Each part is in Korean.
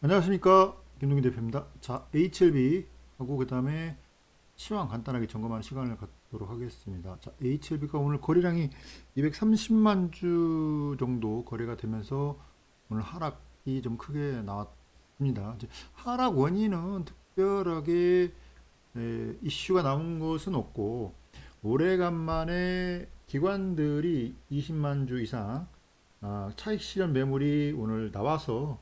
안녕하십니까 김동기 대표입니다. 자 HLB 하고 그 다음에 시황 간단하게 점검하는 시간을 갖도록 하겠습니다. 자 HLB가 오늘 거래량이 230만 주 정도 거래가 되면서 오늘 하락이 좀 크게 나왔습니다. 하락 원인은 특별하게 에, 이슈가 나온 것은 없고 오래간만에 기관들이 20만 주 이상 아, 차익 실현 매물이 오늘 나와서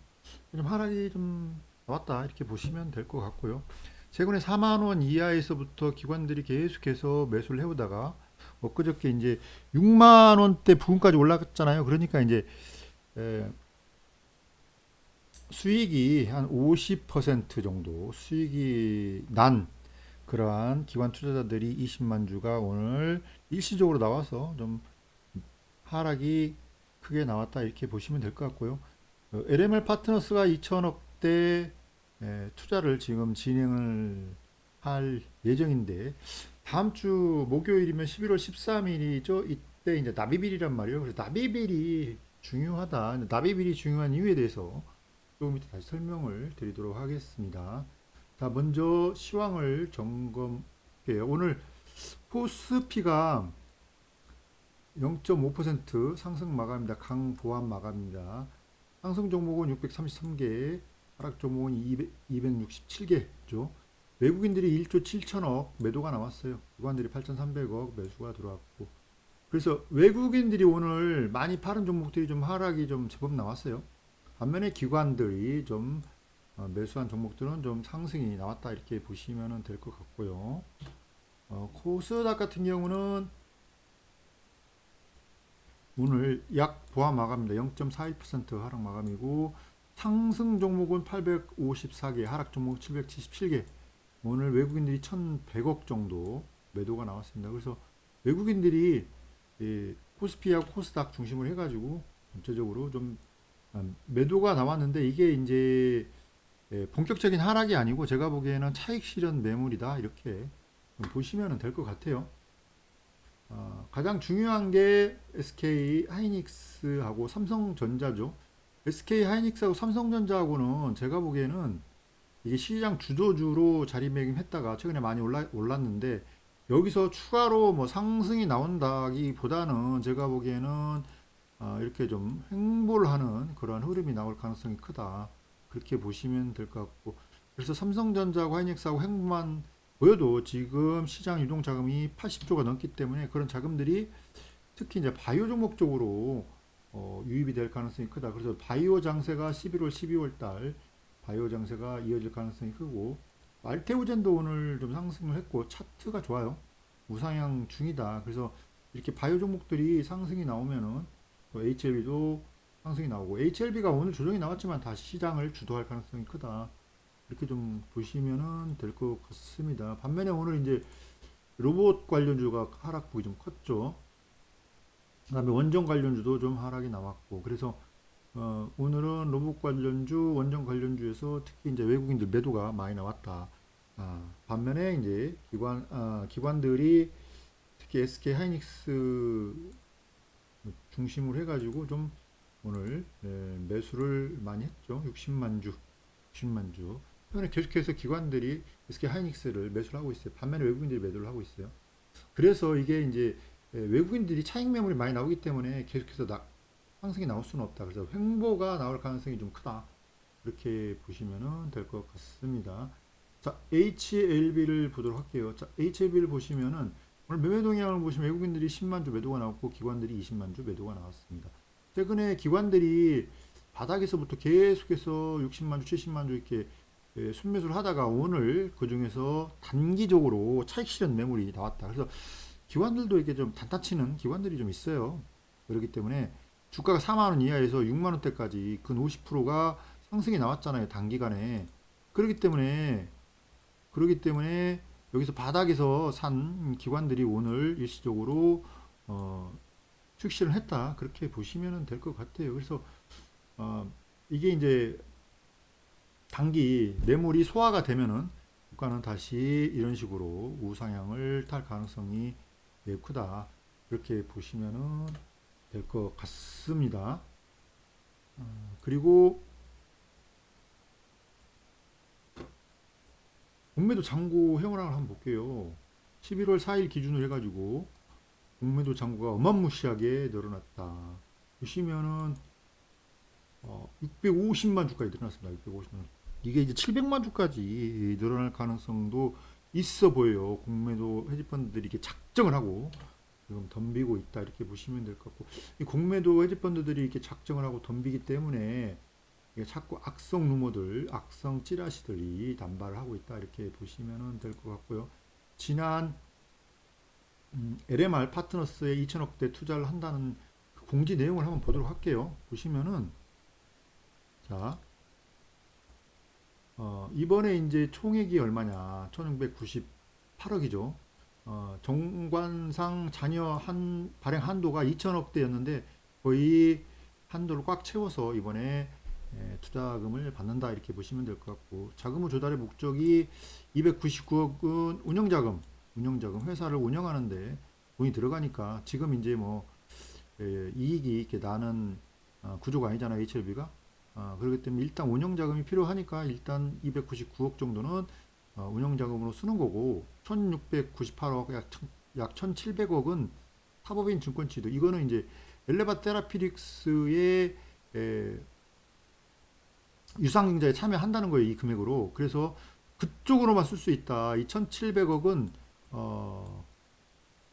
좀 하락이 좀 나왔다 이렇게 보시면 될 것 같고요. 최근에 4만 원 이하에서부터 기관들이 계속해서 매수를 해오다가 엊그저께 이제 6만 원대 부근까지 올라갔잖아요. 그러니까 이제 에, 수익이 한 50% 정도 수익이 난 그러한 기관 투자자들이 20만 주가 오늘 일시적으로 나와서 좀 하락이 크게 나왔다 이렇게 보시면 될 것 같고요. 어, LML 파트너스가 2천억대 투자를 지금 진행을 할 예정인데 다음 주 목요일이면 11월 13일이죠. 이때 이제 납입일이란 말이에요. 그래서 납입일이 중요하다. 납입일이 중요한 이유에 대해서 조금 이따 다시 설명을 드리도록 하겠습니다. 자, 먼저 시황을 점검해요. 오늘 코스피가 0.5% 상승 마감입니다. 강보합 마감입니다. 상승 종목은 633개, 하락 종목은 200, 267개죠. 외국인들이 1조 7천억 매도가 나왔어요. 기관들이 8,300억 매수가 들어왔고. 그래서 외국인들이 오늘 많이 파는 종목들이 좀 하락이 좀 제법 나왔어요. 반면에 기관들이 좀 어, 매수한 종목들은 좀 상승이 나왔다 이렇게 보시면 될 것 같고요. 어, 코스닥 같은 경우는 오늘 약 보합 마감입니다. 0.41% 하락 마감이고 상승 종목은 854개, 하락 종목 777개. 오늘 외국인들이 1,100억 정도 매도가 나왔습니다. 그래서 외국인들이 이 코스피하고 코스닥 중심으로 해가지고 전체적으로 좀 아, 매도가 나왔는데 이게 이제 예, 본격적인 하락이 아니고 제가 보기에는 차익 실현 매물이다 이렇게 보시면 될 것 같아요. 어, 가장 중요한 게 SK 하이닉스하고 삼성전자죠. SK 하이닉스하고 삼성전자하고는 제가 보기에는 이게 시장 주도주로 자리매김했다가 최근에 많이 올라, 올랐는데 여기서 추가로 뭐 상승이 나온다기보다는 제가 보기에는 어, 이렇게 좀 횡보를 하는 그런 흐름이 나올 가능성이 크다. 그렇게 보시면 될 것 같고 그래서 삼성전자하고 하이닉스하고 횡보만 보여도 지금 시장 유동 자금이 80조가 넘기 때문에 그런 자금들이 특히 이제 바이오 종목 쪽으로 어, 유입이 될 가능성이 크다. 그래서 바이오 장세가 11월, 12월 달 바이오 장세가 이어질 가능성이 크고 알테오젠도 오늘 좀 상승을 했고 차트가 좋아요. 우상향 중이다. 그래서 이렇게 바이오 종목들이 상승이 나오면은 또 HLB도 상승이 나오고 HLB가 오늘 조정이 나왔지만 다시 시장을 주도할 가능성이 크다. 이렇게 좀 보시면은 될 것 같습니다. 반면에 오늘 이제 로봇 관련주가 하락폭이 좀 컸죠. 그 다음에 원전 관련주도 좀 하락이 나왔고 그래서 어, 오늘은 로봇 관련주, 원전 관련주에서 특히 이제 외국인들 매도가 많이 나왔다. 아, 반면에 이제 기관 아, 기관들이 특히 SK 하이닉스 중심으로 해가지고 좀 오늘 네, 매수를 많이 했죠. 60만 주, 60만 주. 최근에 계속해서 기관들이 SK 하이닉스를 매수를 하고 있어요. 반면에 외국인들이 매도를 하고 있어요. 그래서 이게 이제 예, 외국인들이 차익 매물이 많이 나오기 때문에 계속해서 나, 상승이 나올 수는 없다. 그래서 횡보가 나올 가능성이 좀 크다. 그렇게 보시면 될 것 같습니다. 자, HLB를 보도록 할게요. 자, HLB를 보시면은 오늘 매매 동향을 보시면 외국인들이 10만 주 매도가 나왔고 기관들이 20만 주 매도가 나왔습니다. 최근에 기관들이 바닥에서부터 계속해서 60만 주, 70만 주 이렇게 예, 순매수를 하다가 오늘 그 중에서 단기적으로 차익 실현 매물이 나왔다. 그래서 기관들도 이게 좀 단타치는 기관들이 좀 있어요. 그렇기 때문에 주가가 4만 원 이하에서 6만 원대까지 근 50%가 상승이 나왔잖아요. 단기간에. 그렇기 때문에 그렇기 때문에 여기서 바닥에서 산 기관들이 오늘 일시적으로 어, 출시를 했다. 그렇게 보시면 될 것 같아요. 그래서 어, 이게 이제 단기 매물이 소화가 되면은 주가는 다시 이런 식으로 우상향을 탈 가능성이 매우 크다. 그렇게 보시면은 될 것 같습니다. 어, 그리고 공매도 잔고 회원량을 한번 볼게요. 11월 4일 기준으로 해가지고 공매도 잔고가 어마무시하게 늘어났다. 보시면은 어, 650만 주까지 늘어났습니다. 650만. 이게 이제 700만 주까지 늘어날 가능성도 있어 보여요. 공매도 헤지펀드들이 이렇게 작정을 하고 지금 덤비고 있다 이렇게 보시면 될 것 같고 이 공매도 헤지펀드들이 이렇게 작정을 하고 덤비기 때문에 자꾸 악성 루머들, 악성 찌라시들이 단발을 하고 있다 이렇게 보시면 될 것 같고요. 지난 음, LMR 파트너스에 2천억대 투자를 한다는 그 공지 내용을 한번 보도록 할게요. 보시면은 자 어, 이번에 이제 총액이 얼마냐? 1698억이죠. 어, 정관상 잔여 한 발행 한도가 2천억대였는데 거의 한도를 꽉 채워서 이번에 에, 투자금을 받는다 이렇게 보시면 될 것 같고 자금 후 조달의 목적이 299억은 운영자금, 운영자금 회사를 운영하는데 돈이 들어가니까 지금 이제 뭐 에, 이익이 이렇게 나는 어, 구조가 아니잖아요 HLB가 어, 그렇기 때문에 일단 운영자금이 필요하니까 일단 299억 정도는 어, 운영자금으로 쓰는 거고 1698억 약, 천- 약 1700억은 사법인 증권치도. 이거는 이제 엘레바 테라피릭스의 에, 유상증자에 참여한다는 거예요 이 금액으로. 그래서 그쪽으로만 쓸 수 있다. 이 1700억은 어,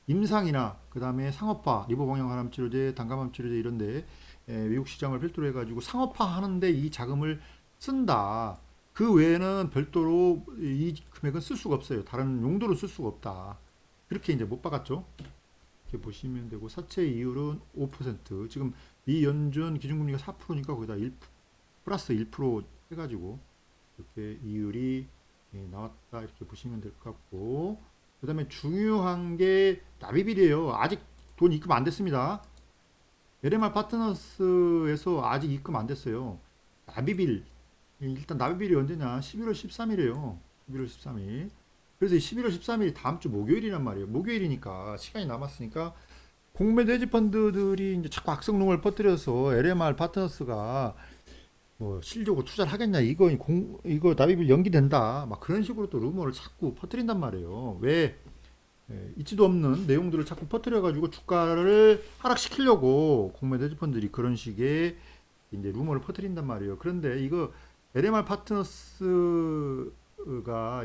임상이나 그 다음에 상업화 리버방향 har암 치료제 단감암 치료제 이런데 에, 외국 시장을 필두로 해가지고 상업화 하는데 이 자금을 쓴다. 그 외에는 별도로 이 금액은 쓸 수가 없어요. 다른 용도로 쓸 수가 없다. 그렇게 이제 못 박았죠. 이렇게 보시면 되고 사채 이율은 5%. 지금 미 연준 기준금리가 4%니까 거기다 1 플러스 1% 해가지고 이렇게 이율이 예, 나왔다 이렇게 보시면 될 것 같고 그 다음에 중요한 게 납입일이에요. 아직 돈 입금 안 됐습니다. LMR 파트너스에서 아직 입금 안 됐어요. 납입일 일단 납입일이 언제냐? 11월 13일이에요. 11월 13일. 그래서 11월 13일이 다음 주 목요일이란 말이에요. 목요일이니까 시간이 남았으니까 공매도 헤지 펀드들이 이제 자꾸 악성rum을 퍼뜨려서 LMR 파트너스가 뭐 실적으로 투자를 하겠냐 이거 공 이거 납입일 연기된다 막 그런 식으로 또 루머를 자꾸 퍼뜨린단 말이에요. 왜 예, 있지도 없는 내용들을 자꾸 퍼뜨려 가지고 주가를 하락시키려고 공매도 헤지펀들이 그런 식의 이제 루머를 퍼뜨린단 말이에요. 그런데 이거 LMR 파트너스가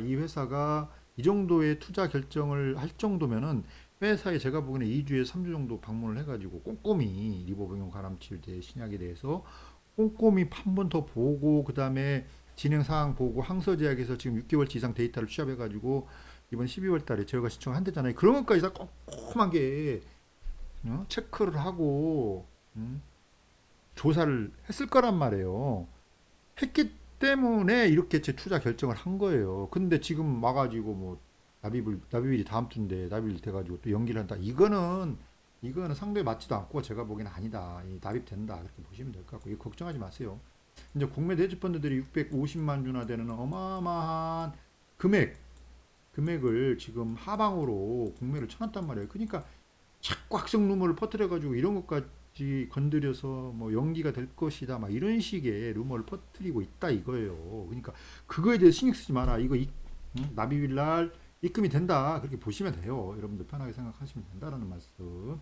이 회사가 이 정도의 투자 결정을 할 정도면은 회사에 제가 보기에는 2주에 3주 정도 방문을 해가지고 꼼꼼히 리보병용 가람치료제 신약에 대해서 꼼꼼히 한 번 더 보고 그 다음에 진행 사항 보고 항서제약에서 지금 6개월치 이상 데이터를 취합해가지고 이번 12월 달에 제가 신청한대잖아요. 그런 것까지 다 꼼꼼하게 어? 체크를 하고 음? 조사를 했을 거란 말이에요. 했기 때문에 이렇게 제 투자 결정을 한 거예요. 근데 지금 와가지고 뭐 납입을 납입일이 다음 주인데 납입일 돼가지고 또 연기를 한다. 이거는 이거는 상대에 맞지도 않고 제가 보기에는 아니다. 이 납입된다. 그렇게 보시면 될 것 같고 이거 걱정하지 마세요. 이제 국내 헤지펀드들이 650만 주나 되는 어마어마한 금액 금액을 지금 하방으로 국매를 쳐놨단 말이에요. 그러니까 자꾸 악성 루머를 퍼뜨려가지고 이런 것까지 건드려서 뭐 연기가 될 것이다 막 이런 식의 루머를 퍼뜨리고 있다 이거예요. 그러니까 그거에 대해 신경 쓰지 마라. 이거 날 입금이 된다 그렇게 보시면 돼요. 여러분들 편하게 생각하시면 된다라는 말씀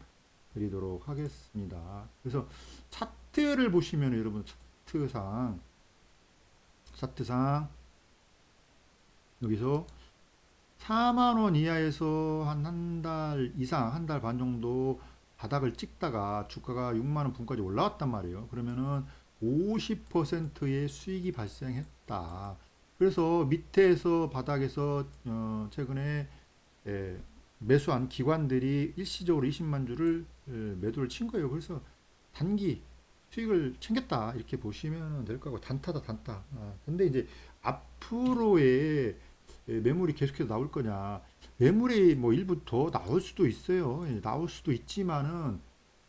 드리도록 하겠습니다. 그래서 차트를 보시면 여러분 차트상 차트상 여기서 4만 원 이하에서 한 한 달 이상, 한 달 반 정도 바닥을 찍다가 주가가 6만 원 분까지 올라왔단 말이에요. 그러면은 50%의 수익이 발생했다. 그래서 밑에서 바닥에서 어, 최근에 에, 매수한 기관들이 일시적으로 20만 주를 에, 매도를 친 거예요. 그래서 단기 수익을 챙겼다 이렇게 보시면 될 거고 단타다 단타. 아, 근데 이제 앞으로의 예, 매물이 계속해서 나올 거냐. 매물이 뭐 일부 더 나올 수도 있어요. 예, 나올 수도 있지만은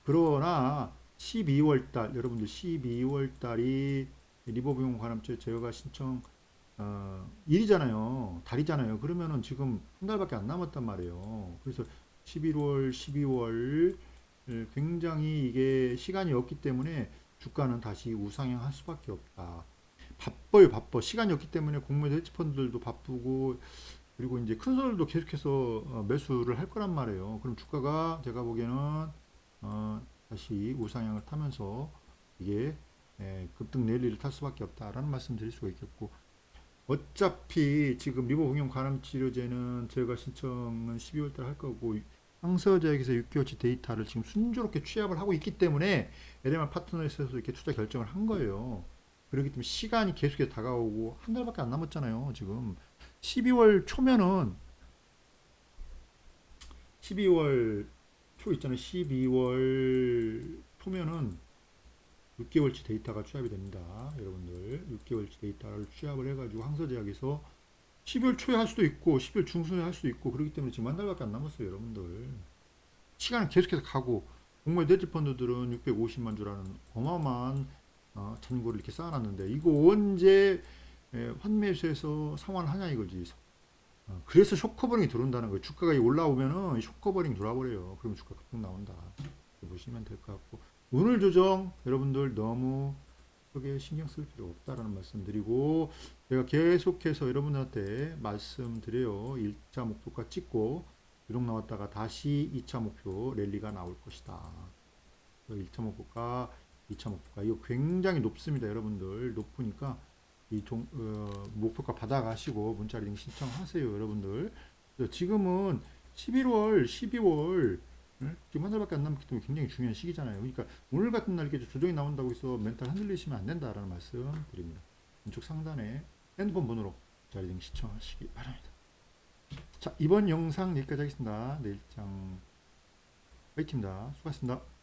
그러나 12월 달 여러분들 12월 달이 리버비용 관함죄 제어가 신청 어, 일이잖아요. 달이잖아요. 그러면은 지금 한 달밖에 안 남았단 말이에요. 그래서 11월, 12월 예, 굉장히 이게 시간이 없기 때문에 주가는 다시 우상향할 수밖에 없다. 바빠 바빠요, 바빠. 시간이 없기 때문에 공매도 헤지펀드들도 바쁘고 그리고 이제 큰 손들도 계속해서 어, 매수를 할 거란 말이에요. 그럼 주가가 제가 보기에는 어, 다시 우상향을 타면서 이게 예, 급등 랠리를 탈 수밖에 없다라는 말씀 드릴 수가 있겠고 어차피 지금 리버 응용 간암 치료제는 제가 신청은 12월 달에 할 거고 항서제약에서 6개월치 데이터를 지금 순조롭게 취합을 하고 있기 때문에 LMR 파트너에서 이렇게 투자 결정을 한 거예요. 그렇기 때문에 시간이 계속해서 다가오고 한 달밖에 안 남았잖아요. 지금 12월 초면은 12월 초 있잖아요. 12월 초면은 6개월치 데이터가 취합이 됩니다. 여러분들 6개월치 데이터를 취합을 해가지고 항서제약에서 12월 초에 할 수도 있고 12월 중순에 할 수도 있고 그렇기 때문에 지금 한 달밖에 안 남았어요, 여러분들. 시간은 계속해서 가고 공모의 대지 펀드들은 650만 주라는 어마어마한 어, 잔고를 이렇게 쌓아놨는데 이거 언제 에, 환매수에서 상환을 하냐 이거지. 어, 그래서 쇼커버링이 들어온다는 거예요. 주가가 이 올라오면은 쇼커버링 들어와버려요. 그러면 주가 급등 나온다. 보시면 될 것 같고 오늘 조정 여러분들 너무 크게 신경 쓸 필요 없다라는 말씀드리고 제가 계속해서 여러분들한테 말씀드려요. 1차 목표가 찍고 유동 나왔다가 다시 2차 목표 랠리가 나올 것이다. 1차 목표가 2차 목표가 이거 굉장히 높습니다. 여러분들 높으니까 이 종, 어, 목표가 받아가시고 문자 리딩 신청하세요. 여러분들 지금은 11월 12월 응? 지금 한 달밖에 안 남았기 때문에 굉장히 중요한 시기잖아요. 그러니까 오늘 같은 날 이렇게 조정이 나온다고 해서 멘탈 흔들리시면 안 된다라는 말씀 드립니다. 왼쪽 상단에 핸드폰 번호로 자리등 시청하시기 바랍니다. 자 이번 영상 여기까지 하겠습니다. 내일장 화이팅입니다. 수고하셨습니다.